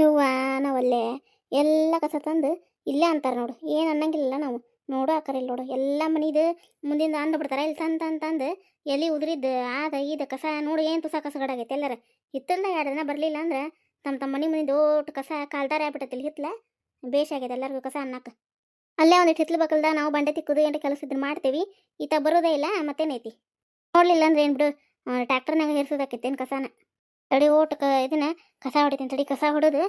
ಇವ್ವ, ನಾವಲ್ಲೇ ಎಲ್ಲ ಕಸ ತಂದು ಇಲ್ಲೇ ಅಂತಾರೆ ನೋಡು. ಏನು ಅನ್ನಂಗಿಲ್ಲ ನಾವು. ನೋಡು ಇಲ್ಲಿ ನೋಡು. ಎಲ್ಲ ಮನಿದು ಮುಂದಿಂದ ಅಂದು ಬಿಡ್ತಾರೆ. ಇಲ್ಲಿ ತಂದು ತಂದು ತಂದು ಎಲ್ಲಿ ಉದುರಿದ್ದು ಆದ ಇದು ಕಸ ನೋಡು ಏನು ತುಸ ಕಸ ಗಡಾಗೈತೆ ಎಲ್ಲರ. ಹಿತ್ತಲ್ದ ಎರಡು ದಿನ ಬರಲಿಲ್ಲ ಅಂದ್ರೆ ತಮ್ಮ ತಮ್ಮ ಮನೆ ಮನೆ ದೊಡ್ಡ ಕಸ ಕಾಲ್ದಾರ ಇಲ್ಲಿ ಹಿತ್ಲ. ಬೇಷ್ ಆಗೈತೆ ಎಲ್ಲರಿಗೂ ಕಸ ಅನ್ನಕ್ಕೆ. ಅಲ್ಲೇ ಒಂದಿಟ್ಟು ಹಿತ್ಲು ಬಕಲ್ದ ನಾವು ಬಂಡೆ ತಿಕ್ಕುದು ಏನು ಕೆಲಸ ಇದ್ರೆ ಮಾಡ್ತೀವಿ. ಈತ ಬರೋದೇ ಇಲ್ಲ ಮತ್ತೇನೈತಿ ನೋಡಲಿಲ್ಲ ಅಂದ್ರೆ ಏನು ಬಿಡು. ಟ್ಯಾಕ್ಟರ್ನಾಗ ಹೇರ್ಸೋದಾಕೈತೇನು ಕಸನ? ತಡಿ ಓಟ್ ಕ ಇದನ್ನ ಕಸ ಹೊಡಿತೀನಿ ತಡಿ. ಕಸ ಹೊಡೆದು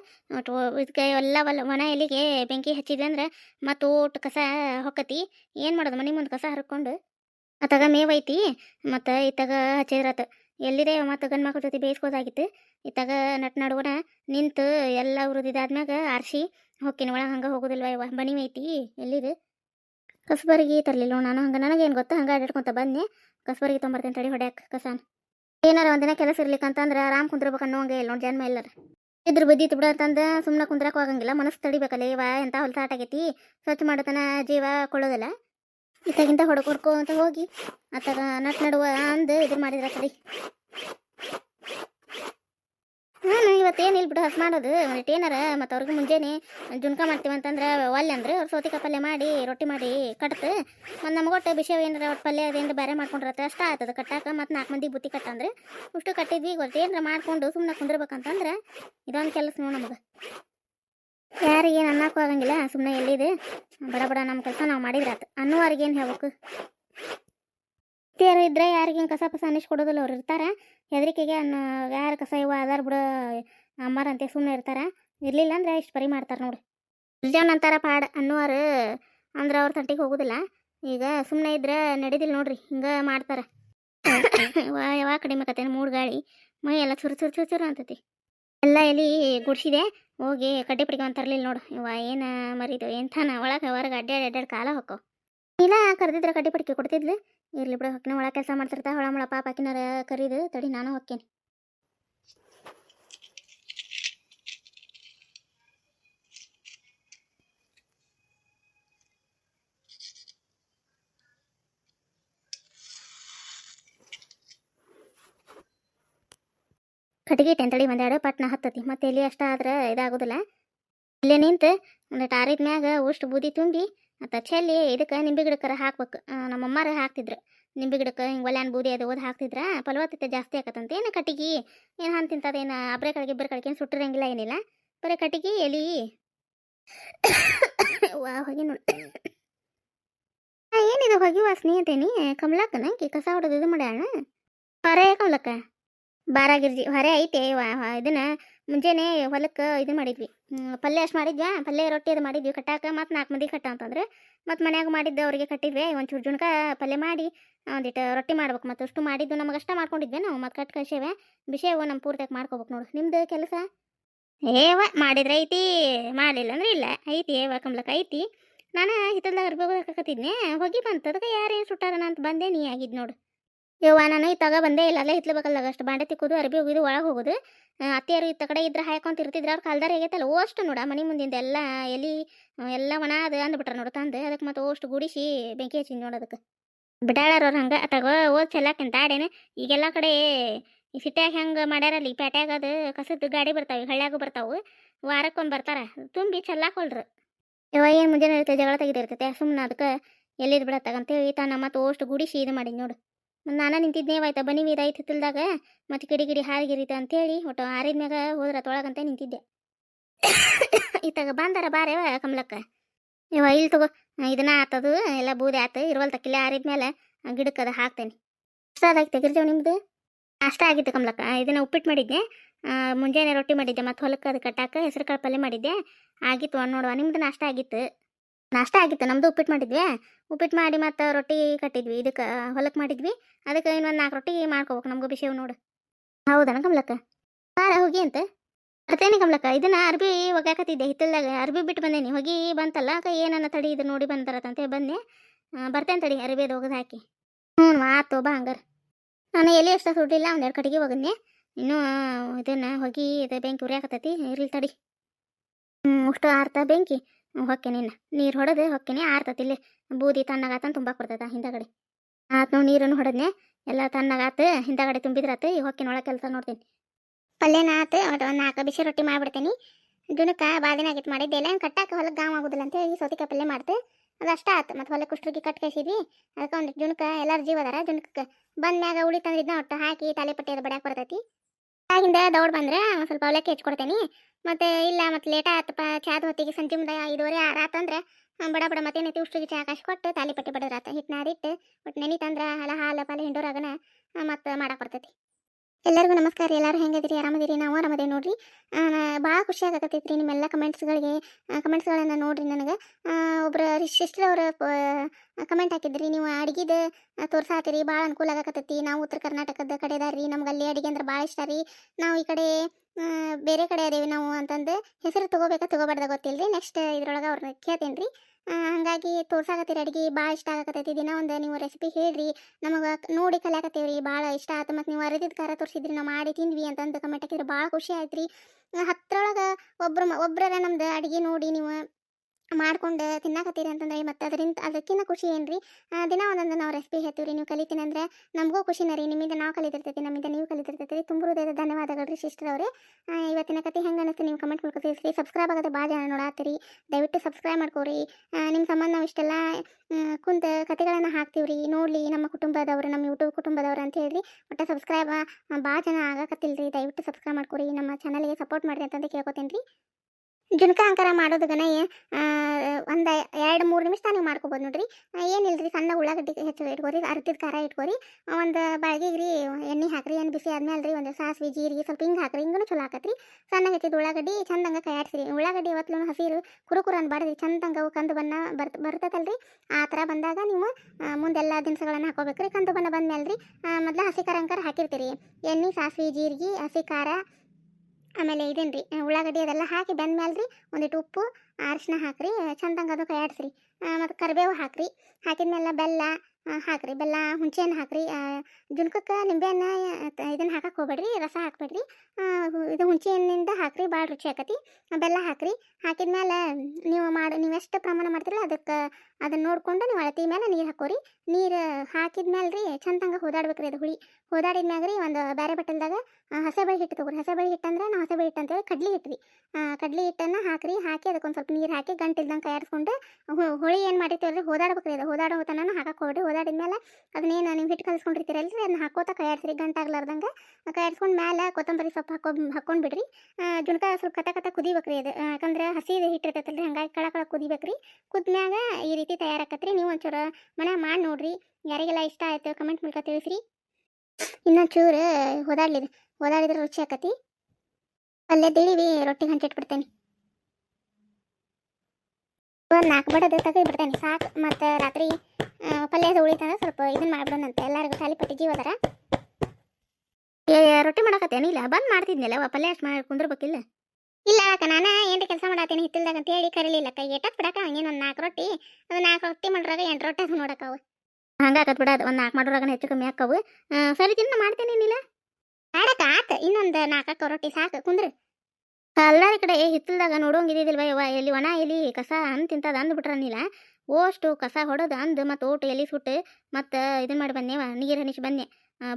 ಇದಕ್ಕೆ ಎಲ್ಲ ಒಲ್ಲ ವನ ಎಲ್ಲಿಗೆ ಬೆಂಕಿ ಹಚ್ಚಿದೆ ಅಂದ್ರೆ ಮತ್ತು ಓಟ್ ಕಸ ಹೊಕ್ಕತಿ. ಏನು ಮಾಡೋದು? ಮನೆ ಮುಂದೆ ಕಸ ಹರ್ಕೊಂಡು ಅತ್ತಾಗ ಮೇವೈತಿ ಮತ್ತು ಇತ್ತಾಗ ಹಚ್ಚಿದ್ರತ. ಎಲ್ಲಿದೆ ಮತ್ತು ಗಂಡು ಮಕ್ಳ ಜೊತೆ ಬೇಯಿಸ್ಕೋದಾಗಿತ್ತು. ಇತ್ತಾಗ ನಟ್ ನಡುವಣ ನಿಂತು ಎಲ್ಲ ಉರಿದಿದ್ದಾದ್ಮ್ಯಾಗ ಆರಿಸಿ ಹೊಕ್ಕಿನ. ಒಳಗೆ ಹಂಗೆ ಹೋಗೋದಿಲ್ವ ಇವ? ಬಣಿ ಐತಿ ಎಲ್ಲಿದೆ? ಕಸಬರಿಗೆ ತರಲಿಲ್ಲ ನಾನು. ಹಂಗೆ ನನಗೇನು ಗೊತ್ತಾ? ಹಂಗೆ ಅಡ್ಡಾಡ್ಕೊಂತ ಬಂದೆ. ಕಸಬರಿಗೆ ತೊಂಬರ್ತೇನೆ ತಡಿ ಹೊಡ್ಯಾಕ. ಕಸಾನ. ಏನಾರ ಒಂದಿನ ಕೆಲಸ ಇರ್ಲಿಕ್ಕಂತಂದ್ರೆ ಆರಾಮ್ ಕುಂದ್ರಬೇಕು ಅನ್ನೋಂಗೆ ಇಲ್ಲ ನೋಡಿ ಜನ್ಮ ಎಲ್ಲರ ಇದ್ರ ಬಿದ್ದಿತ್ತು ಬಿಡ ಅಂತಂದ್ರೆ ಸುಮ್ಮನೆ ಕುಂದ್ರಕ್ಕೆ ಹೋಗಂಗಿಲ್ಲ, ಮನಸ್ಸು ತಡಿಬೇಕಲ್ಲ ಇವ, ಎಂತ ಹೊಲ್ಸಾಟ ಆಗೈತಿ, ಸ್ವಚ್ಛ ಮಾಡತನ ಜೀವ ಕೊಳ್ಳೋದಿಲ್ಲ. ಇತ್ತಾಗಿಂತ ಹೊಡ್ಕೊಡ್ಕೊ ಅಂತ ಹೋಗಿ ಆತರ ನಟ್ ನಡುವ ಅಂದ ಇದು ಮಾಡಿದ್ರ ಕಡಿ. ಬಿಡು ಹಸ್ ಮಾಡೋದು. ಒಂದಿಟ್ಟು ಏನಾರ ಮತ್ತು ಅವ್ರಿಗೆ ಮುಂಜಾನೆ ಜುನ್ಕ ಮಾಡ್ತೀವಿ ಅಂತಂದ್ರೆ ಒಲ್ಲೆ ಅಂದ್ರೆ. ಅವ್ರು ಸೌತಿಕಾಯಿ ಪಲ್ಯ ಮಾಡಿ, ರೊಟ್ಟಿ ಮಾಡಿ ಕಟ್ತು. ಮತ್ತು ಒಟ್ಟು ಬಿಸಿ ಏನಾರ ಒಟ್ಟು ಪಲ್ಯ ಅದೇನು ಬೇರೆ ಮಾಡ್ಕೊಂಡಿರತ್ತೆ ಅಷ್ಟ ಆಯ್ತದ ಕಟ್ಟಾಕ. ಮತ್ತು ನಾಲ್ಕು ಮಂದಿ ಬುತ್ತಿ ಕಟ್ಟಂದ್ರೆ. ಅಷ್ಟು ಕಟ್ಟಿದ್ವಿ. ಗೊತ್ತು ಏನಾರ ಮಾಡ್ಕೊಂಡು ಸುಮ್ಮನೆ ಕುಂದಿರ್ಬೇಕಂತಂದ್ರೆ ಇದೊಂದು ಕೆಲಸ ನೋಡಿ ನಮಗೆ. ಯಾರಿಗೆ ಏನು ಅನ್ನಕ್ಕೂ ಆಗಂಗಿಲ್ಲ. ಸುಮ್ಮನೆ ಎಲ್ಲಿದೆ? ಬಡ ಬಡ ನಮ್ಮ ಕೆಲಸ ನಾವು ಮಾಡಿದ್ರಾತು. ಅನ್ನೋರಿಗೆ ಏನು ಹೇಳ್ಬೇಕು? ಇದ್ರೆ ಯಾರಿಗೇನು ಕಸ ಪಸ ಅನ್ನಿಸ್ಕೊಡೋದಿಲ್ಲ. ಅವ್ರು ಇರ್ತಾರೆ. ಹೆದರಿಕೆಗೆ ಅನ್ನೋ, ಯಾರು ಕಸ ಇವ, ಅದಾರ ಬಿಡು. ಅಮ್ಮಾರ ಅಂತ ಸುಮ್ಮನೆ ಇರ್ತಾರ. ಇರ್ಲಿಲ್ಲ ಅಂದ್ರೆ ಇಷ್ಟು ಪರಿ ಮಾಡ್ತಾರೆ ನೋಡಿ. ಜನ ಅಂತಾರ ಪಾಡ್ ಅನ್ನುವರು ಅಂದ್ರೆ ಅವ್ರ ತಂಟಿಗೆ ಹೋಗೋದಿಲ್ಲ. ಈಗ ಸುಮ್ಮನೆ ಇದ್ರೆ ನಡೀದಿಲ್ಲ ನೋಡ್ರಿ, ಹಿಂಗೆ ಮಾಡ್ತಾರೆ. ವಾ ಯಾವ ಕಡಿಮೆ ಆಕತ್ತೇನು ಮೂಡ್ ಗಾಳಿ, ಮೈ ಎಲ್ಲ ಚುರು ಚುರು ಚುರು ಚುರು ಅಂತತಿ. ಎಲ್ಲ ಎಲ್ಲಿ ಗುಡಿಸಿದೆ, ಹೋಗಿ ಕಡ್ಡಿ ಪಡಿಗೆ ತರಲಿಲ್ಲ ನೋಡು. ಇವ ಏನು ಮರಿದು ಎಂಥನ ಒಳಗೆ ಹೊರಗೆ ಅಡ್ಡಾಡಿ ಅಡ್ಡಾಡಿ ಕಾಲ ಹೊಕ್ಕೋ. ಇಲ್ಲ ಕರೆದಿದ್ರೆ ಕಡ್ಡಿ ಪಡಿಕೆ ಕೊಡ್ತಿದ್ಲು. ಇರ್ಲಿ ಬಿಡು, ಹೊಕ್ಕಿನ ಒಳ ಕೆಲಸ ಮಾಡ್ತಿರ್ತಾ, ಹೊಳ ಮುಳ ಪಾಪ ಹಾಕಿನಾರ ಕರೀದು, ತಡಿ ನಾನು ಹೊಕ್ಕೇನಿ. ಕಟ್ಟಿಗೆ ಟೆಂತಳಿ ಒಂದೆರಡು ಪಟ್ನ ಹತ್ತತಿ. ಮತ್ತೆ ಇಲ್ಲಿ ಅಷ್ಟ ಆದ್ರೆ ಇದಾಗೋದಿಲ್ಲ. ಇಲ್ಲೇ ನಿಂತು ಒಂದು ಟಾರಿದ ಮ್ಯಾಗ ಉಷ್ಟು ಬೂದಿ ತುಂಬಿ, ಮತ್ತು ಚೆಲ್ಲಿ ಇದಕ್ಕೆ ನಿಂಬೆ ಗಿಡಕ್ಕರ ಹಾಕ್ಬೇಕು. ನಮ್ಮಮ್ಮಾರ ಹಾಕ್ತಿದ್ರು. ನಿಂಬೆ ಗಿಡಕ್ಕೆ ಹಿಂಗೆ ಒಲ್ಯಾನ್ ಬೂದಿ ಅದು ಓದ್ ಹಾಕ್ತಿದ್ರ, ಫಲವತ್ತತೆ ಜಾಸ್ತಿ ಆಕತ್ತಂತ. ಏನು ಕಟ್ಟಿಗೆ? ಏನು ಹಂಗೆ ತಿಂತದೇನು ಅಬ್ರೆ ಕಡೆಗೆ ಇಬ್ಬರ ಕಡೆಗೆ ಸುಟ್ಟಿರಂಗಿಲ್ಲ ಏನಿಲ್ಲ. ಬರೀ ಕಟ್ಟಿಗೆ, ಎಲಿ. ವಾ ಹೊಗೆ ನೋಡಿ. ಏನಿದು ಹೊಗೆ ವಾಸನೆ ಅಂತೇನಿ? ಕಮಲಕ್ಕ ನಂಗೆ ಕಸ ಹೊಡೆದು ಇದು ಮಾಡ್ಯಾಳ. ಪರೇ ಕಮಲಕ್ಕ. ಬಾರಾಗಿರ್ಜಿ ಹೊರೆ ಐತೆ ಇದನ್ನ ಮುಂಜಾನೆ ಹೊಲಕ್ಕೆ ಇದು ಮಾಡಿದ್ವಿ. ಪಲ್ಯ ಅಷ್ಟು ಮಾಡಿದ್ವಾ ಪಲ್ಯ ರೊಟ್ಟಿ ಅದು ಮಾಡಿದ್ವಿ, ಕಟ್ಟಾಕ ಮತ್ತು ನಾಲ್ಕು ಮಂದಿ ಕಟ್ಟ ಅಂತಂದ್ರೆ, ಮತ್ತು ಮನ್ಯಾಗ ಮಾಡಿದ್ದು ಅವ್ರಿಗೆ ಕಟ್ಟಿದ್ವಿ. ಒಂಚೂರು ಜುಣ್ಕ ಪಲ್ಯ ಮಾಡಿ ಒಂದಿಟ್ಟು ರೊಟ್ಟಿ ಮಾಡ್ಬೇಕು ಮತ್ತು ಅಷ್ಟು ಮಾಡಿದ್ದು ನಮಗೆ ಅಷ್ಟ ಮಾಡ್ಕೊಂಡಿದ್ವಿ ನಾವು, ಮತ್ತು ಕಟ್ ಕಳ್ಸೇವೆ. ಬಿಷೇವು ನಮ್ಮ ಪೂರ್ತಿಯಾಗಿ ಮಾಡ್ಕೋಬೇಕು ನೋಡು, ನಿಮ್ದು ಕೆಲಸ? ಏವ ಮಾಡಿದ್ರೆ ಐತಿ, ಮಾಡಲಿಲ್ಲ ಅಂದ್ರೆ ಇಲ್ಲ, ಐತಿ ಏವ ಕಮ್ಲಕ್ಕ ಐತಿ. ನಾನು ಹಿತ್ತಲ್ದಾಗ ಅರ್ಬೇಕು ಹಾಕತ್ತಿದ್ನೆ ಹೋಗಿ ಬಂತು ಅದಕ್ಕೆ ಯಾರೇನು ಸುಟ್ಟಾರನ ಅಂತ ಬಂದೆ, ನೀ ಆಗಿದ್ ನೋಡು. ಯವ್ವ, ನಾನು ಇತ್ತಾಗ ಬಂದೇ ಇಲ್ಲ ಅಲ್ಲೇ ಹಿತ್ಲಬೇಕಲ್ಲ ಅಷ್ಟು. ಬಾಂಡೆ ತಿಕ್ಕೋದು, ಅರ್ಬಿ ಹೋಗಿದ್ದು ಒಳಗೆ ಹೋಗೋದು. ಅತ್ತಿಯರು ಇತ್ತ ಕಡೆ ಇದ್ರೆ ಹಾಯ್ಕೊಂತ ಇರ್ತಿದ್ರೆ ಅವ್ರು ಕಾಲ್ದಾರ ಹೇಗೈತಲ್ಲ, ಓಷ್ಟು ನೋಡ, ಮನೆ ಮುಂದಿಂದ ಎಲ್ಲ ಎಲಿ ಎಲ್ಲ ಒಣ ಅದು ಅಂದ್ಬಿಟ್ರೆ ನೋಡು ತಂದು. ಅದಕ್ಕೆ ಮತ್ತೆ ಓಷ್ಟು ಗುಡಿಸಿ ಬೆಂಕಿ ಹಚ್ಚಿ ನೋಡೋದಕ್ಕೆ ಅವ್ರು ಹಂಗೆ, ತಗೋ ಓದ್ ಚೆಲ್ಲಾಕಂತ ಆಡೇನೆ ಈಗೆಲ್ಲ ಕಡೆ ಈ ಸಿಟ್ಯಾಗ ಹೆಂಗೆ ಮಾಡ್ಯಾರಲ್ಲಿ ಪೇಟ್ಯಾಗ ಅದು ಕಸದ ಗಾಡಿ ಬರ್ತಾವೆ, ಹಳ್ಳ್ಯಾಗ ಬರ್ತಾವೆ. ವಾರಕ್ಕೊಂದು ಬರ್ತಾರ, ತುಂಬಿ ಚೆಲ್ಲಾಕೊಳ್ರು ಇವ ಏನು ಮುಂಜಾನೆ ಇರ್ತೈತೆ ಜಗಳ ತೆಗಿದಿರ್ತೈತೆ ಸುಮ್ಮನೆ ಅದಕ್ಕೆ ಎಲ್ಲಿದ್ ಬಿಡತ್ತಾಗಂತೇಳಿ ನಮ್ಮ ಮತ್ತೆ ಓಷ್ಟು ಗುಡಿಸಿ ಇದು ಮಾಡಿ ನೋಡು. ನಾನು ನಿಂತಿದ್ನೇ ಆಯ್ತಾ, ಬನ್ನಿ ಐತಿ ಹಿತ್ತಲ್ದಾಗ ಮತ್ತು ಕಿಡಿ ಗಿಡಿ ಹಾರಿಗಿರಿತ ಅಂತೇಳಿ ಒಟ್ಟು ಹಾರಿದ್ಮ್ಯಾಗ ಹೋದ್ರ ತೊಳಗಂತ ನಿಂತಿದ್ದೆ. ಇತ್ತಾಗ ಬಂದಾರ ಬಾರೇವ ಕಮಲಕ್ಕ. ಇವ ಇಲ್ಲಿ ತಗೋ, ಇದನ್ನ ಆತದು, ಎಲ್ಲ ಬೂದಿ ಆತು ಇರುವಲ್ ತಕ್ಕಿಲ್ಲ ಹಾರಿದ್ಮೇಲೆ ಗಿಡಕ್ಕೆ ಅದು ಹಾಕ್ತೇನೆ. ಅಷ್ಟ ಅದಾಗಿ ತೆಗಿರ್ತೇವೆ ನಿಮ್ದು? ಅಷ್ಟ ಆಗಿತ್ತು ಕಮಲಕ್ಕ, ಇದನ್ನ ಉಪ್ಪಿಟ್ಟು ಮಾಡಿದ್ದೆ. ಮುಂಜಾನೆ ರೊಟ್ಟಿ ಮಾಡಿದ್ದೆ, ಮತ್ತು ಹೊಲಕ್ಕೆ ಅದು ಕಟ್ಟಾಕ ಹೆಸರು ಕಾಳು ಪಲ್ಯ ಮಾಡಿದ್ದೆ. ಆಗಿತ್ತು ನೋಡುವ ನಿಮ್ದು ನಾಷ್ಟ ಆಗಿತ್ತು. ನಾಷ್ಟ ಆಗಿತ್ತು ನಮ್ದು ಉಪ್ಪಿಟ್ಟು ಮಾಡಿದ್ವಿ. ಉಪ್ಪಿಟ್ಟು ಮಾಡಿ ಮತ್ತು ರೊಟ್ಟಿ ಕಟ್ಟಿದ್ವಿ ಇದಕ್ಕೆ ಹೊಲಕ್ಕೆ ಮಾಡಿದ್ವಿ. ಅದಕ್ಕೆ ಇನ್ನೊಂದು ನಾಲ್ಕು ರೊಟ್ಟಿ ಮಾಡ್ಕೋಬೇಕು ನಮಗೂ ಬಿಸಿವು ನೋಡು. ಹೌದನ ಕಮಲಕ್ಕ? ಬಾರ ಹೋಗಿ ಅಂತ. ಬರ್ತೇನೆ ಕಮಲಕ್ಕ ಇದನ್ನ ಅರ್ಬಿ ಒಗ್ಯಾಕತ್ತಿದ್ದೆ ಹಿತ್ತಲ್ದಾಗ. ಅರ್ಬಿ ಬಿಟ್ಟು ಬಂದೇನಿ ಹೋಗಿ ಬಂತಲ್ಲ ಅಕ್ಕ ಏನನ್ನ ತಡಿ ಇದು ನೋಡಿ ಬಂದರತ್ತಂತೆ ಬಂದೆ. ಆ, ಬರ್ತೇನೆ ತಡಿ ಅರ್ಬಿ ಅದು ಒಗದು ಹಾಕಿ. ಹ್ಞೂ ಆತು ಬಾ ಹಂಗಾರ. ನಾನು ಎಲ್ಲಿ ಅಷ್ಟು ಸುಡ್ಲಿಲ್ಲ ಒಂದೆರಡು ಕಡೆಗೆ ಹೋಗದ್ನೆ ಇನ್ನೂ ಇದನ್ನ ಹೋಗಿ ಇದು ಬೆಂಕಿ ಉರಿಯಾಕತ್ತೈತಿ ಇರ್ಲಿ ತಡಿ. ಹ್ಞೂ ಅಷ್ಟು ಆರ್ತ ಬೆಂಕಿ. ಹೊಕ್ಕೆ ನೀನು ನೀರು ಹೊಡೆದು ಹೊಕ್ಕಿನಿ, ಆರ್ತತಿ ಇಲ್ಲಿ. ಬೂದಿ ತಣ್ಣಗಾತಂತ ತುಂಬಾಕ್ ಕೊಡ್ತದ ಹಿಂದಗಡೆ. ಆತ್ ನಾವು ನೀರನ್ನು ಹೊಡೆದ್ನೆ, ಎಲ್ಲ ತಣ್ಣಗಾತು, ಹಿಂದಗಡೆ ತುಂಬಿದ್ರಾತು, ಈ ಹೊಕ್ಕಿನ ಒಳಗೆ ಕೆಲಸ ನೋಡ್ತೀನಿ. ಪಲ್ಯನ ಆತು ಒಟ್ಟು ಒಂದು ನಾಲ್ಕು ಬಿಸಿ ರೊಟ್ಟಿ ಮಾಡಿಬಿಡ್ತೀನಿ. ದಿನಕ್ಕೆ ಬಾದಿನ ದಿನ ಆಗಿತ್ತು ಮಾಡಿದ್ದೆ ಎಲ್ಲ ಕಟ್ಟಾಕ ಹೊಲಕ್ಕೆ ಗಾಮ್ ಆಗೋದಿಲ್ಲ ಅಂತ ಈ ಸೌತಿಕಾಯಿ ಪಲ್ಯ ಮಾಡ್ತೆ ಅದು ಅಷ್ಟ ಆತು, ಮತ್ತು ಹೊಲಕ್ಕೆ ಕುಷ್ಟ್ರಿಗೆ ಕಟ್ ಕಳಿಸಿದ್ವಿ. ಅದಕ್ಕೆ ಒಂದು ಜುನಕ ಎಲ್ಲರೂ ಜೀವ ಅದಾರ ಜುನಕ್ಕೆ ಬಂದ್ಮ್ಯಾಗ ಉಳಿತಂದ್ರೆ ಇದನ್ನ ಒಟ್ಟು ಹಾಕಿ ತಾಲಿಪಟ್ಟಿ ಅದು ಬಡ್ಯಾಕ ಬರ್ತೈತಿ. ಆಗಿಂದ ದೌಡ್ ಬಂದ್ರೆ ಸ್ವಲ್ಪ ಅವಲಕ್ಕಿ ಹೆಚ್ಕೊಡ್ತೇನೆ. ಮತ್ತೆ ಇಲ್ಲ ಮತ್ತೆ ಲೇಟ್ ಆತಪ್ಪ ಚಾದ ಹೊತ್ತಿಗೆ ಸಂಜೆ ಮುಂದೆ ಐದುವರೆ ಆತಂದ್ರೆ ಬಡ ಬಡ ಮತ್ತೇನೈತಿ ಉಷ್ಟಿಗೆ ಚಾ ಕಾಶ್ ಕೊಟ್ಟು ತಾಲಿಪಟ್ಟಿ ಬಡದ್ರಾತ ಹಿಟ್ಟು ನಾದಿಟ್ಟು ಒಟ್ಟು ನೆನಿತಂದ್ರೆ ಹಲ ಹಾಲು ಪಾಲು ಹಿಂಡೋರಾಗನ ಮತ್ತೆ ಮಾಡಕ್ಕೆ ಬರ್ತೈತಿ. ಎಲ್ಲರಿಗೂ ನಮಸ್ಕಾರ ಎಲ್ಲರೂ ಹೆಂಗದಿರಿ ಆರಾಮದಿರಿ ನಾವು ಆರಾಮದೇ ನೋಡ್ರಿ. ಭಾಳ ಖುಷಿ ಆಗತ್ತೈತ್ರಿ ನಿಮ್ಮೆಲ್ಲ ಕಮೆಂಟ್ಸ್ಗಳಿಗೆ ಕಮೆಂಟ್ಸ್ಗಳನ್ನು ನೋಡ್ರಿ ನನಗೆ. ಒಬ್ಬರು ಸಿಸ್ಟರ್ ಅವರು ಕಮೆಂಟ್ ಹಾಕಿದ್ರಿ. ನೀವು ಅಡ್ಗಿದ ತೋರ್ಸಾತಿರಿ. ಭಾಳ ಅನುಕೂಲ ಆಗಕತ್ತೈತಿ. ನಾವು ಉತ್ತರ ಕರ್ನಾಟಕದ ಕಡೆದಾರ್ರಿ. ನಮ್ಗೆ ಅಲ್ಲಿ ಅಡಿಗೆ ಅಂದ್ರೆ ಭಾಳ ಇಷ್ಟ ರೀ. ನಾವು ಈ ಕಡೆ ಬೇರೆ ಕಡೆ ಅದೇವಿ ನಾವು ಅಂತಂದು ಹೆಸರು ತೊಗೋಬೇಕಾ ತೊಗೋಬಾರ್ದ ಗೊತ್ತಿಲ್ಲ ರೀ ನೆಕ್ಸ್ಟ್ ಇದ್ರೊಳಗೆ ಅವ್ರನ್ನ ಕೇಳ್ತೀನಿ ರೀ ಹಾಗಾಗಿ ತೋರ್ಸಾಕತ್ತೀರಿ ಅಡ್ಗೆ ಭಾಳ ಇಷ್ಟ ಆಗಕತ್ತೈತಿ. ದಿನ ಒಂದು ನೀವು ರೆಸಿಪಿ ಹೇಳ್ರಿ, ನಮಗೆ ನೋಡಿ ಕಲಿಯಾಕತ್ತೀವ್ರಿ ಭಾಳ ಇಷ್ಟ ಆಯ್ತು ಮತ್ತು ನೀವು ಅರಿದಿದ್ದ ಖಾರ ತೋರಿಸಿದ್ರಿ, ನಾವು ಮಾಡಿ ತಿಂದ್ವಿ ಅಂತಂದು ಕಮೆಂಟ್ ಹಾಕಿದ್ರೆ ಭಾಳ ಖುಷಿ ಆಯ್ತು ರೀ ಹತ್ರೊಳಗೆ ಒಬ್ರು ಒಬ್ರರ ನಮ್ದು ಅಡುಗೆ ನೋಡಿ ನೀವು ಮಾಡ್ಕೊಂಡು ತಿನ್ನಾಕತ್ತೀರಿ ಅಂತಂದ್ರೆ ಮತ್ತೆ ಅದರಿಂದ ಅದಕ್ಕಿಂತ ಖುಷಿ ಏನ್ರಿ? ದಿನ ಒಂದೊಂದು ನಾವು ರೆಸಿಪಿ ಹೇಳ್ತೀವಿ ನೀವು ಕಲಿತೀನಿ ಅಂದ್ರೆ ನಮಗೂ ಖುಷಿನ ರೀ, ನಿಮ್ಮಿಂದ ನಾವು ಕಲಿತಿರ್ತೈತಿ, ನಮ್ಮಿಂದ ನೀವು ಕಲಿತಿರ್ತೈತಿ. ರೀ ತುಂಬ ಧನ್ಯವಾದಗಳು ರೀ ಸಿಸ್ಟರ್ ಅವರೇ ಇವತ್ತಿನ ಕತೆ ಹೆಂಗೆ ಅನಿಸ್ತು ನೀವು ಕಮೆಂಟ್ ಮಾಡ್ಕೊ ರೀ ಸಬ್ಸ್ಕ್ರೈಬ್ ಆಗೋದು ಭಾಳ ಜನ ನೋಡಾತ್ತೀರಿ. ದಯವಿಟ್ಟು ಸಬ್ಸ್ಕ್ರೈಬ್ ಮಾಡ್ಕೋರಿ. ನಿಮ್ಮ ಸಂಬಂಧ ನಾವು ಇಷ್ಟೆಲ್ಲ ಕುಂತ ಕತೆಗಳನ್ನು ಹಾಕ್ತೀವ್ರಿ. ನೋಡಲಿ, ನಮ್ಮ ಕುಟುಂಬದವರು, ನಮ್ಮ ಯೂಟ್ಯೂಬ್ ಕುಟುಂಬದವರು ಅಂತ ಹೇಳಿ ಒಟ್ಟು ಸಬ್ಸ್ಕ್ರೈಬ್ ಭಾಳ ಜನ ಆಗಕತ್ತಿಲ್ರಿ. ದಯವಿಟ್ಟು ಸಬ್ಸ್ಕ್ರೈಬ್ ಮಾಡ್ಕೋರಿ. ನಮ್ಮ ಚಾನಲ್ಗೆ ಸಪೋರ್ಟ್ ಮಾಡಿರಿ ಅಂತಂದು ಕೇಳ್ಕೊತೀನಿ ರೀ ಜುನ್ಕ ಅಂಕಾರ ಮಾಡೋದು ಗನ ಒಂದು ಎರಡು ಮೂರು ನಿಮಿಷ ನೀವು ಮಾಡ್ಕೊಬೋದು ನೋಡ್ರಿ. ಏನಿಲ್ರಿ, ಸಣ್ಣ ಉಳ್ಳಾಗಡ್ಡಿ ಹೆಚ್ಚು ಇಟ್ಕೋರಿ, ಅರ್ತಿದ ಖಾರ ಇಟ್ಕೋರಿ ಒಂದು ಬಾಳ್ಗಿಗೆ ರೀ ಎಣ್ಣೆ ಹಾಕ್ರಿ ಏನು ಬಿಸಿ ಆದ್ಮೇಲೆ ರೀ ಒಂದು ಸಾಸ್ವಿ, ಜೀರಿಗೆ ಸ್ವಲ್ಪ ಹಿಂಗೆ ಹಾಕ್ರಿ ಹಿಂಗೂ ಚಲೋ ಹಾಕತ್ರಿ ಸಣ್ಣ ಹೆಚ್ಚಿದ ಉಳ್ಳಾಗಡ್ಡಿ ಚಂದಂಗ ಕೈಯಾಡ್ಸಿರಿ. ಉಳ್ಳಾಗಡ್ಡಿ ಯಾವತ್ತೂ ಹಸಿರು ಕುರುಕುರು ಕುರು ಅನ್ಬಾರ್ದು ಚಂದಂಗ ಅವು ಕಂದು ಬಣ್ಣ ಬರ್ತ ರೀ ಆ ಥರ ಬಂದಾಗ ನೀವು ಮುಂದೆಲ್ಲ ದಿನಸಗಳನ್ನು ಹಾಕೋಬೇಕ್ರಿ, ಕಂದು ಬಣ್ಣ ಬಂದ್ಮೇಲೆ ರೀ ಮೊದಲು ಹಸಿ ಖಾರ ಅಂಕಾರ ಹಾಕಿರ್ತೀರಿ. ಎಣ್ಣೆ, ಸಾಸ್ವಿ, ಜೀರಿಗೆ, ಹಸಿ ಖಾರ ಆಮೇಲೆ ಇದೇನು ರೀ ಉಳ್ಳಾಗಡ್ಡಿ ಅದೆಲ್ಲ ಹಾಕಿ ಬೆಂದ್ಮೇಲೆ ರೀ ಒಂದಿಟ್ಟು ಉಪ್ಪು ಅರಿಶಿನ ಹಾಕ್ರಿ ಚಂದಂಗೆ ಅದು ಕೈಯಾಡ್ಸ್ರಿ. ಮತ್ತು ಕರಿಬೇವು ಹಾಕ್ರಿ ಹಾಕಿದ್ಮೇಲೆ ಬೆಲ್ಲ ಹಾಕ್ರಿ, ಬೆಲ್ಲ ಹುಣಸೆಹಣ್ಣು ಹಾಕ್ರಿ ಜುನ್ಕಕ್ಕೆ ನಿಂಬೆಹಣ್ಣು ಇದನ್ನು ಹಾಕಕ್ಕೆ ಹೋಗ್ಬೇಡ್ರಿ, ರಸ ಹಾಕ್ಬೇಡ್ರಿ ಇದು ಹುಣಸೆ ಹಣ್ಣಿಂದ ಹಾಕ್ರಿ ಭಾಳ ರುಚಿ ಆಕತಿ. ಬೆಲ್ಲ ಹಾಕ್ರಿ ಹಾಕಿದ್ಮೇಲೆ ನೀವು ಮಾಡಿ, ನೀವು ಎಷ್ಟು ಪ್ರಮಾಣ ಮಾಡ್ತೀರಲ್ಲ ಅದಕ್ಕೆ ಅದನ್ನ ನೋಡಿಕೊಂಡು ನೀವು ಅಳತಿ ಮೇಲೆ ನೀರು ಹಾಕೋರಿ. ನೀರು ಹಾಕಿದ್ಮೇಲೆ ರೀ ಚಂದಂಗೆ ಹೋದಾಡ್ಬೇಕ್ರಿ ಅದು ಹುಳಿ. ಹೋದಾಡಿದ್ಮ್ಯಾಗ ರೀ ಒಂದು ಬೇರೆ ಬಟ್ಟಲ್ದಾಗ ಹಸೆಬೇಳೆ ಹಿಟ್ಟು ತಗೋರಿ. ಹಸೆಬೇಳೆ ಹಿಟ್ಟು ಅಂದ್ರೆ ನಾವು ಹಸೆಬೇಳೆ ಹಿಟ್ಟು ಅಂತೇಳಿ ಕಡ್ಲಿ ಹಿಟ್ಟು ರೀ ಕಡ್ಲಿ ಹಿಟ್ಟನ್ನು ಹಾಕ್ರಿ. ಹಾಕಿ ಅದಕ್ಕೊಂದು ಸ್ವಲ್ಪ ನೀರು ಹಾಕಿ ಗಂಟಿಲ್ದಂಗೆ ಕೈಯಾಡಿಸ್ಕೊಂಡು ಹೊಳಿ ಏನು ಮಾಡಿರ್ತೀವಲ್ರಿ ಹೋದಾಡ್ಬೇಕ್ರಿ ಅದು. ಹೋದಾಡೋ ತನಕ ಹಾಕಕ್ಕೆ ಹೋಗ್ರಿ ಹೋದಾಡಿದ್ಮೇಲೆ ಅದನ್ನೇನು ನೀವು ಹಿಟ್ಟು ರೀ ಅದನ್ನ ಹಾಕೋತ ರೀ ಗಂಟಾಗ್ಲಾರ್ದಂಗೆ ಕೈಯಾಡ್ಸ್ಕೊಂಡು ಮೇಲೆ ಕೊತ್ತಂಬರಿ ಸೊಪ್ಪು ಹಾಕೋ ಹಾಕೊಂಡು ಬಿಡ್ರಿ ಜುಣಕ ಸ್ವಲ್ಪ ಕತ ಕತ ಕುದಿಬೇಕ್ರಿ ಅದು. ಯಾಕಂದ್ರೆ ಹಸಿ ಹಿಟ್ಟು ಇರ್ತೈತಲ್ರಿ, ಹಂಗಾಗಿ ಕಳ ಕಳ ಕುದಿಬೇಕ್ರಿ. ಕುದ್ಮ್ಯಾಗ ಈ ರೀತಿ ತಯಾರಾಕತ್ರಿ. ನೀವು ಒಂಚೂರು ಮನೆ ಮಾಡಿ ನೋಡ್ರಿ. ಯಾರಿಗೆಲ್ಲ ಇಷ್ಟ ಆಯಿತು ಕಮೆಂಟ್ ಮೂಲಕ ತಿಳಿಸ್ರಿ. ಇನ್ನೊಂಚೂರು ಹೋದಾಡ್ಲಿದೆ ಹೋದಾಡಿದ್ರೆ ರುಚಿ ಆಕತಿ? ಅಲ್ಲೇ ತಿಳಿವಿ, ರೊಟ್ಟಿಗೆ ಹಂಚಿಟ್ಬಿಡ್ತೇನೆ. ಒಂದು ನಾಲ್ಕು ಬಡದು ತೆಗೆದು ಬಿಡ್ತೇನೆ, ಸಾಕು. ಮತ್ತೆ ರಾತ್ರಿ ಪಲ್ಯದ ಉಳಿತಂದ್ರೆ ಸ್ವಲ್ಪ ಇದನ್ನ ಮಾಡ್ಬಿಡೋಣಂತೆ. ಎಲ್ಲರಿಗೂ ತಾಲಿಪಟ್ಟಿ ಜೀವದಾರ ಏ ರೊಟ್ಟಿ ಇಲ್ಲ, ಬಂದ್ ಮಾಡ್ತಿದ್ನಿಲ್ಲ ಪಲ್ಯ ಅಷ್ಟು ಮಾಡಿ ಕುಂದ್ರಬೇಕಿಲ್ಲ? ಇಲ್ಲ ಅಕ್ಕ ನಾನು ಏನು ಕೆಲಸ ಮಾಡತ್ತೇನೆ ಹಿತ್ತಿಲ್ದಾಗ ಅಂತ ಹೇಳಿ ಕರೀಲಿಲ್ಲ. ಕೈ ಎಟ್ಟತ್ ಬಿಡಕ, ಹಂಗೇನು ಒಂದು ನಾಲ್ಕು ರೊಟ್ಟಿ ಅದು ನಾಲ್ಕು ರೊಟ್ಟಿ ಮಾಡ್ರಾಗ ಎಂಟು ರೊಟ್ಟಿ ನೋಡಕ್ಕವು ಹಂಗಾಕತ್ ಬಿಡ ಒಂದು ನಾಲ್ಕು ಮಾಡೋರಾಗ ಹೆಚ್ಚು ಕಮ್ಮಿ ಹಾಕವು ಸರಿ ತಿನ್ನ, ಮಾಡ್ತೇನೆ ಏನಿಲ್ಲ ಆಡಕ್ಕ ಆತ ಇನ್ನೊಂದು ನಾಲ್ಕು ರೊಟ್ಟಿ ಸಾಕು. ಕುಂದ್ರಿ. ಎಲ್ಲಾರ ಕಡೆ ಹಿತ್ತಲ್ದಾಗ ನೋಡೋಂಗಿದ್ದಿಲ್ವ ಯವ್ವ? ಎಲ್ಲಿ ಒಣ ಎಲಿ ಕಸ ಅಂದ್ ತಿಂತದ ಅಂದ್ಬಿಟ್ರನಿಲ್ಲ ಓಷ್ಟು ಕಸ ಹೊಡೋದು ಅಂದು ಮತ್ತು ಓಟು ಎಲಿ ಸುಟ್ಟು ಮತ್ತು ಇದನ್ನ ಮಾಡಿ ಬಂದೇವ ನೀರು ಹನಿಸಿ ಬಂದೆ.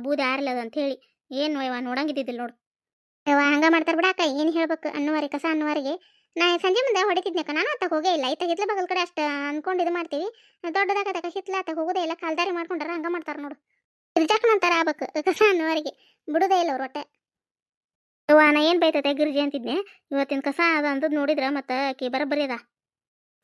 ಬೂದಿ ಆರ್ಲದ ಅಂತ ಹೇಳಿ ಏನು ಯವ್ವ ನೋಡಂಗಿದ್ದಿದ್ದಿಲ್ಲ ನೋಡು. ಯವ್ವ, ಹಂಗ ಮಾಡ್ತಾರ ಬಿಡಾಕ ಏನು ಹೇಳ್ಬೇಕು? ಅನ್ನುವರಿ, ಕಸ ಅನ್ನುವರಿಗೆ. ನಾ ಸಂಜೆ ಮುಂದೆ ಹೊಡಿತಿದ್ನಕ್ಕ. ನಾನು ಅತ್ತ ಹೋಗೇ ಇಲ್ಲ. ಇತ್ತ ಹಿತ್ಲ ಬಗಲ್ ಕಡೆ ಅಷ್ಟು ಅನ್ಕೊಂಡು ಇದು ಮಾಡ್ತೀವಿ. ದೊಡ್ಡದಾಗ ತಕ ಹಿತ್ಲ ಅತ್ತ ಹೋಗೋದೇ ಇಲ್ಲ. ಕಾಲ್ದಾರಿ ಮಾಡ್ಕೊಂಡ್ರ ಹಂಗ ಮಾಡ್ತಾರ ನೋಡು. ರಿಜೆಕ್ಟ್ ಮಾಡ್ತಾರ ಆಗ್ಬೇಕು. ಕಸ ಅನ್ನುವರಿಗೆ. ಬಿಡುದೇ ಇಲ್ಲ ಅವ್ರ ಹೊಟ್ಟೆ. ಯವ್ವ, ನಾ ಏನು ಬೈತೈತೆ ಗಿರ್ಜಿ ಅಂತಿದ್ನೆ. ಇವತ್ತಿನ ಕಸ ಅದ ಅಂದದ್ ನೋಡಿದ್ರ ಮತ್ತೆ ಆಕಿ ಬರಬ್ಬರಿ ಅದ.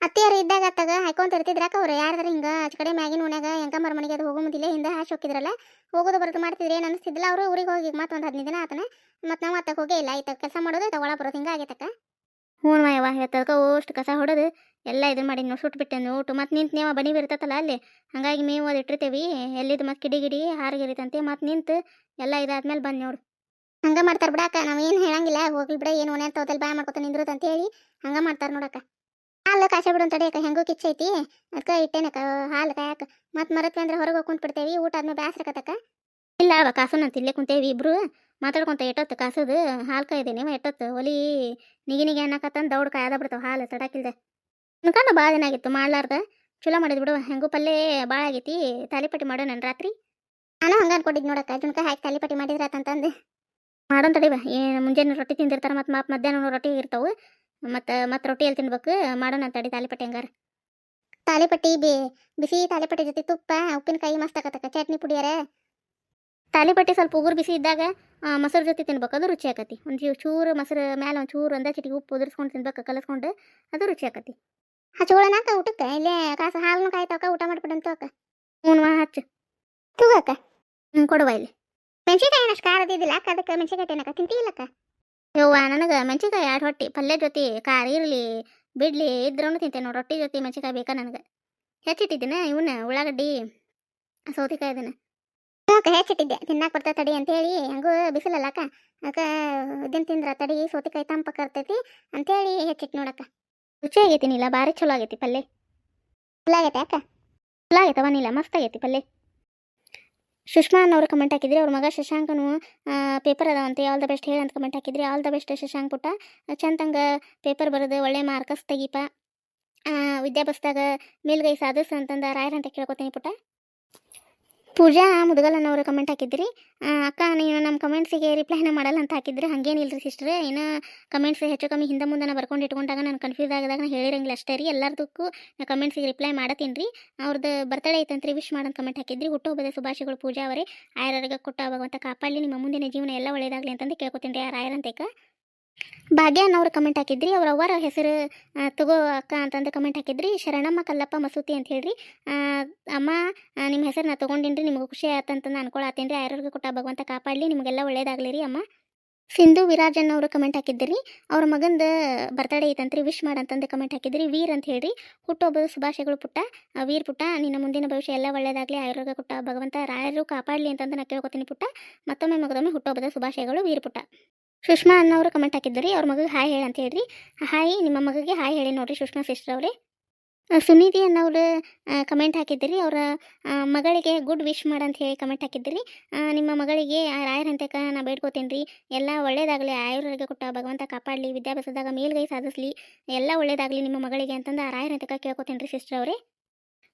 ಅತ್ತೆಯರು ಇದ್ದಾಗ ಅತ್ತಾಗ ಹಾಕೊಂತ ಇರ್ತಿದ್ರಾಕ ಅವ್ರ? ಯಾರಾದ್ರ ಹಿಂಗ ಆಚ ಕಡೆ ಮ್ಯಾಗಿನ ಉಣ್ಯಾಗ ಹೆಂಗ ಮನೆಗೆ ಅದು ಹೋಗೋ ಮುಂದಿಲ್ಲ ಹಿಂದೆ ಹಾಶ್ ಹೋಗಿದ್ರಲ್ಲ ಹೋಗೋದು ಬರೋದು ಮಾಡ್ತಿದ್ರೆ ಏನು ಅನಿಸ್ತಿದ್ದಿಲ್ಲ ಅವರು? ಊರಿಗೆ ಹೋಗಿ ಮತ್ತೆ ಒಂದು ಹದಿನೈದು ದಿನ ಆತನ? ಮತ್ತೆ ನಾವು ಅತ್ತಾಗ ಹೋಗೇ ಇಲ್ಲ. ಆಯ್ತು ಕೆಲಸ ಮಾಡೋದು ಒಳ ಬರೋದು ಹಿಂಗ ಆಗೈತಕ್ಕ ಹ್ಞೂ ಮಾಯವ್ವ ಇವತ್ತದಕ್ಕೆ ಅಷ್ಟು ಕಸ ಹೊಡೋದು ಎಲ್ಲ ಇದನ್ನ ಮಾಡಿ ನಾವು ಸುಟ್ಬಿಟ್ಟೆ ಊಟ. ಮತ್ತೆ ನಿಂತು ನೀವು ಬಣಿ ಇರ್ತೈತಲ್ಲ ಅಲ್ಲಿ, ಹಂಗಾಗಿ ಮೇವು ಅದು ಇಟ್ಟಿರ್ತೀವಿ. ಎಲ್ಲಿದ್ದು ಮತ್ತೆ ಕಿಡಿಗಿಡಿ ಹಾರಿಗಿರಿತಂತೆ ಮತ್ತೆ ನಿಂತು ಎಲ್ಲ ಇದಾದ್ಮೇಲೆ ಬಂದು ನೋಡು. ಹಂಗ ಮಾಡ್ತಾರೆ ಬಿಡಕ್ಕ, ನಾವು ಏನು ಹೇಳಂಗಿಲ್ಲ. ಹೋಗ್ಲಿ ಬಿಡ, ಏನು ಓನೇ ತೋದಲ್ಲಿ ಬಾಯ್ ಮಾಡ್ಕೊತ ನಿಂದ್ರತ್ ಅಂತ ಹೇಳಿ, ಹಂಗೆ ಮಾಡ್ತಾರೆ ನೋಡಕ್ಕ. ಹಾಲು ಕಾಸೆ ಬಿಡು ಅಕ್ಕ, ಹೆಂಗೂ ಕಿಚ್ಚೈತಿ ಅದಕ್ಕೆ ಇಟ್ಟೇನಕ್ಕ, ಹಾಲು ಕಾಯಕ. ಮತ್ತೆ ಮರತ್ವಿ ಅಂದ್ರೆ ಹೊರಗೆ ಹೋಗಿ ಬಿಡ್ತೇವಿ ಊಟ ಆದ್ಮೇಲೆ ಬ್ಯಾಸ್ರಕತ್ತಕ್ಕ ಇಲ್ಲ ಅವ ಕಾಸು ಅಂತ ಇಲ್ಲೇ ಕುಂತೇವಿ ಇಬ್ರು. ಮಾತಾಡ್ಕೊಂತ ಎಟ್ಟತ್ತು ಕಾಸದು, ಹಾಲು ಕಾಯ್ದೇನೆ ಎಟ್ಟತ್ತು? ಒಲಿ ನಿಗಿ ನಿಗಿ ಅನ್ನಕತ್ತಂದು ದೌಡ್ ಕಾಯ್ದ ಬಿಡ್ತಾವ ಹಾಲು ತಡಾಕಿಲ್ದೆ ಅನ್ಕೊಂಡು ಭಾಳ ದಿನ ಆಗಿತ್ತು ಮಾಡ್ಲಾರ್ದ. ಚಲೋ ಮಾಡಿದ್ ಬಿಡು, ಹೆಂಗೂ ಪಲ್ಲೆ ಭಾಳ ಆಗೈತಿ ತಾಲಿಪಟ್ಟಿ ಮಾಡೋಣ ರಾತ್ರಿ? ನಾನು ಹಂಗ ಅನ್ಕೊಂಡಿದ್ ನೋಡಕ್ಕ ಜುನ್ಕ ಹಾಕಿ ತಾಲಿಪಟ್ಟಿ ಮಾಡಿದ್ರಾತಂತಂದು ತಡಿ ಬಾ, ಏನು ಮುಂಜಾನೆ ರೊಟ್ಟಿ ತಿಂದಿರ್ತಾರೆ ಮತ್ತು ಮಾಪ್ ಮಧ್ಯಾಹ್ನ ರೊಟ್ಟಿ ಇರ್ತಾವೆ. ಮತ್ತು ಮತ್ತು ರೊಟ್ಟಿಯಲ್ಲಿ ತಿನ್ಬೇಕು? ಮಾಡೋಣ ತಡಿ ತಾಲಿಪಟ್ಟಿ ಹಂಗಾರ. ತಾಲಿಪಟ್ಟಿ ಬಿ, ಬಿಸಿ ತಾಲಿಪಟ್ಟಿ ಜೊತೆ ತುಪ್ಪ, ಉಪ್ಪಿನಕಾಯಿ ಮಸ್ತ್ ಆಕತ್ತಕ್ಕ ಚಟ್ನಿ ಪುಡಿಯಾರ. ತಾಲಿಪಟ್ಟಿ ಸ್ವಲ್ಪ ಉಗುರು ಬಿಸಿ ಇದ್ದಾಗ ಮೊಸರು ಜೊತೆ ತಿನ್ಬೇಕು ಅದು ರುಚಿ ಆಕತಿ. ಒಂದು ಚೂರು ಮೊಸರು ಮೇಲೆ ಒಂದು ಚೂರು ಒಂದೇ ಚಿಟಿಗೆ ಉಪ್ಪು ಉದುರಿಸ್ಕೊಂಡು ತಿನ್ಬೇಕು ಕಲಸ್ಕೊಂಡು ಅದು ರುಚಿ ಆಕತಿ. ಹಚ್ಚೋಳನಾಕ ಊಟಕ್ಕೆ ಇಲ್ಲೇ ಕಾಸು ಹಾಲನ್ನು ಕಾಯ್ತಾವಕ್ಕ ಊಟ ಮಾಡ್ಬಿಡಂತ ಅಕ್ಕ. ಹ್ಞೂ ಹಚ್ಚು. ತೂಗಕ್ಕ ಹ್ಞೂ ಕೊಡುವ ಇಲ್ಲಿ. ಮೆಣಸಿನ್ಕಾಯಿ ಏನಷ್ಟು ಖಾರ ಅದಿದ್ದಿಲ್ಲ ಅಕ್ಕ ಅದಕ್ಕೆ ಮೆಣಸಿನ್ಕಾಯಿ ಏನಕ್ಕ ತಿಂತೀಯಿಲ್ಲಕ್ಕ ಯವ್ವ ನನಗೆ ಮೆಣಸಿನ್ಕಾಯಿ ಎರಡು ಹೊಟ್ಟಿ ಪಲ್ಯ ಜೊತೆ ಖಾರ ಇರಲಿ ಬಿಡ್ಲಿ ಇದ್ರೂ ತಿಂತೇನೆ ನೋಡಿ ರೊಟ್ಟಿ ಜೊತೆ ಮೆಣಸಿನ್ಕಾಯಿ ಬೇಕಾ ನನಗೆ? ಹೆಚ್ಚಿಟ್ಟಿದ್ದೀನ ಇವನ್ನ ಉಳ್ಳಾಗಡ್ಡಿ ಸೌತೆಕಾಯಿ ಇದನ್ನ ಅಕ್ಕ ಹೆಚ್ಚಿಟ್ಟಿದ್ದೆ ತಿನ್ನಾಕ ಬರ್ತಾ ತಡಿ ಅಂತೇಳಿ ಹಂಗು ಬಿಸಿಲಲ್ಲ ಅಕ್ಕ ಅಕ್ಕ ಇದನ್ನ ತಿಂದ್ರ ತಡಿ, ಸೌತೆಕಾಯಿ ತಂಪಕ್ಕೆ ಇರ್ತೈತಿ ಅಂತೇಳಿ ಹೆಚ್ಚಿಟ್ಟು ನೋಡಕ್ಕ. ರುಚಿ ಆಗೈತಿ ನೀಲ, ಭಾರಿ ಚಲೋ ಆಗೈತಿ ಪಲ್ಲೆ. ಚಲೋ ಆಗೈತೆ ಅಕ್ಕ? ಚಲೋ ಆಗೈತವ ನೀಲ, ಮಸ್ತ್ ಆಗೈತಿ ಪಲ್ಲೆ. ಸುಷ್ಮಾ ಅನ್ನೋರು ಕಮೆಂಟ್ ಹಾಕಿದ್ರಿ, ಅವ್ರ ಮಗ ಶಶಾಂಕನು ಪೇಪರ್ ಅದಾವಂತೆ ಆಲ್ ದ ಬೆಸ್ಟ್ ಹೇಳಿ ಅಂತ ಕಮೆಂಟ್ ಹಾಕಿದ್ರಿ. ಆಲ್ ದ ಬೆಸ್ಟ್ ಶಶಾಂಕ್ ಪುಟ್ಟ? ಚಂದಂಗ ಪೇಪರ್ ಬರೆದು ಒಳ್ಳೆ ಮಾರ್ಕಸ್ ತೆಗಿಪ. ವಿದ್ಯಾಭ್ಯಾಸದಾಗ ಮೇಲ್ಗೈ ಸಾಧಿಸು ಅಂತಂದ ರಾಯರ್ ಅಂತ ಕೇಳ್ಕೊತೀನಿ ಪುಟ್ಟ. ಪೂಜಾ ಮುದಗಲ್ ಅನ್ನೋರು ಕಮೆಂಟ್ ಹಾಕಿದ್ರಿ ಅಕ್ಕ, ನೀನು ನಮ್ಮ ಕಮೆಂಟ್ಸಿಗೆ ರಿಪ್ಲೈನ ಮಾಡಲ್ಲ ಅಂತ ಹಾಕಿದ್ರಿ ರೀ ಸಿಸ್ಟರ್ ಏನೋ ಕಮೆಂಟ್ಸ್ ಹೆಚ್ಚು ಕಮ್ಮಿ ಹಿಂದೆ ಮುಂದೆ ಬರ್ಕೊಂಡು ಇಟ್ಕೊಂಡಾಗ ನಾನು ಕನ್ಫ್ಯೂಸ್ ಆಗಿದಾಗ ನಾನು ಹೇಳಿರಂಗಿಲ್ಲ ಅಷ್ಟೇ ರೀ. ಎಲ್ಲರದಕ್ಕೂ ನಾನು ಕಮೆಂಟ್ಸಿಗೆ ರಿಪ್ಲೈ ಮಾಡತ್ತೀನಿ ರೀ. ಅವ್ರದ್ದು ಬರ್ತಡೇ ಐತಂತ್ರಿ ವಿಶ್ ಮಾಡಂತ ಕಮೆಂಟ್ ಹಾಕಿದ್ರಿ. ಹುಟ್ಟುಹಬ್ಬದ ಶುಭಾಶಯಗಳು ಪೂಜಾ ಅವರೇ. ಆಯರರ್ಗ ಕೊಟ್ಟ ಭಗವಂತ ಕಾಪಾಡಲಿ. ನಿಮ್ಮ ಮುಂದಿನ ಜೀವನ ಎಲ್ಲ ಒಳ್ಳೆಯದಾಗಲಿ ಅಂತಂದು ಕೇಳ್ಕೊತೀನಿ ರೀ. ಯಾರು ಆಯರಂತೇಕ ಭಾಗ್ಯ ಅನ್ನೋರು ಕಮೆಂಟ್ ಹಾಕಿದ್ರಿ, ಅವ್ರ ಅವ್ವರ ಹೆಸರು ತಗೋ ಅಕ್ಕ ಅಂತಂದು ಕಮೆಂಟ್ ಹಾಕಿದ್ರಿ. ಶರಣಮ್ಮ, ಕಲ್ಲಪ್ಪ, ಮಸೂತಿ ಅಂತ ಹೇಳ್ರಿ. ಅಮ್ಮ ನಿಮ್ಮ ಹೆಸರು ನಾ ತೊಗೊಂಡಿನ್ರಿ, ನಿಮ್ಗೆ ಖುಷಿ ಆತಂತಂದು ಅನ್ಕೊಳತ್ತೇನ್ರಿ ರೀ ಆಯರ್ಗೆ ಕೊಟ್ಟ ಭಗವಂತ ಕಾಪಾಡಲಿ, ನಿಮಗೆಲ್ಲ ಒಳ್ಳೇದಾಗಲಿ ರೀ ಅಮ್ಮ. ಸಿಂಧು ವಿರಾಜನ್ ಅವರು ಕಮೆಂಟ್ ಹಾಕಿದ್ರಿ. ಅವ್ರ ಮಗಂದ ಬರ್ತಡೇ ಐತಂತ್ರಿ ವಿಶ್ ಮಾಡಂತಂದು ಕಮೆಂಟ್ ಹಾಕಿದ್ರಿ. ವೀರ್ ಅಂತ ಹೇಳ್ರಿ. ಹುಟ್ಟುಹಬ್ಬದ ಶುಭಾಶಯಗಳು ಪುಟ್ಟ. ವೀರ್ ಪುಟ್ಟ, ನಿನ್ನ ಮುಂದಿನ ಭವಿಷ್ಯ ಎಲ್ಲ ಒಳ್ಳೇದಾಗಲಿ. ಆಯುರ್ವೇದ ಕೊಟ್ಟ ಭಗವಂತ ರಾಯರು ಕಾಪಾಡಲಿ ಅಂತಂದು ನಾ ಕೇಳ್ಕೊತೀನಿ ಪುಟ್ಟ. ಮತ್ತೊಮ್ಮೆ ಮಗದೊಮ್ಮೆ ಹುಟ್ಟೊಬ್ಬದ ಶುಭಾಶಯಗಳು, ವೀರ್ ಪುಟ್ಟ. ಸುಷ್ಮಾ ಅನ್ನೋರು ಕಮೆಂಟ್ ಹಾಕಿದ್ರಿ ಅವ್ರ ಮಗಗೆ ಹಾಯ್ ಹೇಳಿ ಅಂತ ಹೇಳ್ರಿ. ಹಾಯ್ ನಿಮ್ಮ ಮಗಗೆ ಹಾಯ್ ಹೇಳಿ ನೋಡ್ರಿ ಸುಷ್ಮಾ ಸಿಸ್ಟರ್ ಅವರೇ. ಸುನಿಧಿ ಅನ್ನೋರು ಕಮೆಂಟ್ ಹಾಕಿದ್ರಿ. ಅವರ ಮಗಳಿಗೆ ಗುಡ್ ವಿಶ್ ಮಾಡಂತ ಹೇಳಿ ಕಮೆಂಟ್ ಹಾಕಿದ್ರಿ. ನಿಮ್ಮ ಮಗಳಿಗೆ, ಆ ರಾಯರಂತೆಕ ನಾ ಬೇಡ್ಕೋತೇನೆ ರೀ ಎಲ್ಲ ಒಳ್ಳೇದಾಗಲಿ, ಆಯುರ್ವೇದ ಕೊಟ್ಟ ಭಗವಂತ ಕಾಪಾಡಲಿ, ವಿದ್ಯಾಭ್ಯಾಸದಾಗ ಮೇಲ್ಗೈ ಸಾಧಿಸಲಿ. ಎಲ್ಲ ಒಳ್ಳೇದಾಗಲಿ ನಿಮ್ಮ ಮಗಳಿಗೆ ಅಂತಂದು ಆ ರಾಯರಂತೆ ಕೇಳ್ಕೊತೇನೆ ರೀ ಸಿಸ್ಟರ್ ಅವರೇ.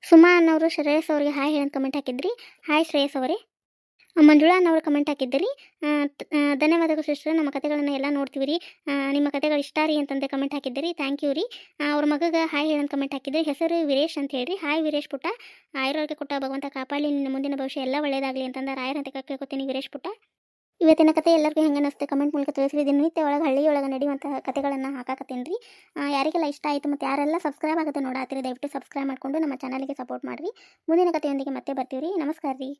ಸುಮಾ ಅನ್ನೋರು ಶ್ರೇಯಸ್ ಅವ್ರಿಗೆ ಹಾಯ್ ಹೇಳಿ ಕಮೆಂಟ್ ಹಾಕಿದ್ರಿ. ಹಾಯ್ ಶ್ರೇಯಸ್ ಅವರೇ. ಮಂಜುಳಾ ಅನ್ನೋರು ಕಮೆಂಟ್ ಆ, ಧನ್ಯವಾದಗಳು ಸಿಸ್ಟರ್ ನಮ್ಮ ಕತೆಗಳನ್ನ ಎಲ್ಲ ನೋಡ್ತೀವಿ ರೀ. ನಿಮ್ಮ ಕತೆಗಳು ಇಷ್ಟ ರೀ ಅಂತಂದು ಕಮೆಂಟ್ ಹಾಕಿದ್ರಿ ಥ್ಯಾಂಕ್ ಯು ರೀ. ಅವ್ರ ಮಗಗೆ ಹಾಯ್ ಹೇಳಂತ ಕಮೆಂಟ್ ಹಾಕಿದ್ರಿ ಹೆಸರು ವೀರೇಶ್ ಅಂತ ಹೇಳ್ರಿ. ಹಾಯ್ ವೀರೇಶ್ ಪುಟ್ಟ. ಆಯುರ್ವೇದ ಕೊಟ್ಟ ಭಗವಂತ ಕಾಪಾಡಲಿ. ನಿನ್ನ ಮುಂದಿನ ಭವಿಷ್ಯ ಎಲ್ಲ ಒಳ್ಳೆಯದಾಗಲಿ ಅಂತಂದ ರಾಯರ್ ಅಂತ ಕೇಳ್ಕೊತೀನಿ ವೀರೇಶ್ ಪುಟ್ಟ. ಇವತ್ತಿನ ಕತೆ ಎಲ್ಲರಿಗೂ ಹೆಂಗೆ ಅನಿಸುತ್ತೆ ಕಮೆಂಟ್ ಮೂಲಕ ತಿಳಿಸಿರಿ. ದಿನನಿತ್ಯ ಒಳಗೆ ಹಳ್ಳಿ ಒಳಗೆ ನಡೆಯುವಂತಹ ಕತೆಗಳನ್ನು ಹಾಕಾಕತ್ತೀನಿ ರೀ. ಯಾರಿಗೆಲ್ಲ ಇಷ್ಟ ಆಯಿತು ಮತ್ತು ಯಾರೆಲ್ಲ ಸಬ್ಸ್ಕ್ರೈಬ್ ಆಗುತ್ತೆ ನೋಡಾತಿರಿ ದಯವಿಟ್ಟು ಸಬ್ಸ್ಕ್ರೈಬ್ ಮಾಡಿಕೊಂಡು ನಮ್ಮ ಚಾನಲ್ಗೆ ಸಪೋರ್ಟ್ ಮಾಡಿರಿ. ಮುಂದಿನ ಕಥೆಯೊಂದಿಗೆ ಮತ್ತೆ ಬರ್ತೀವಿ ರೀ. ನಮಸ್ಕಾರ ರೀ.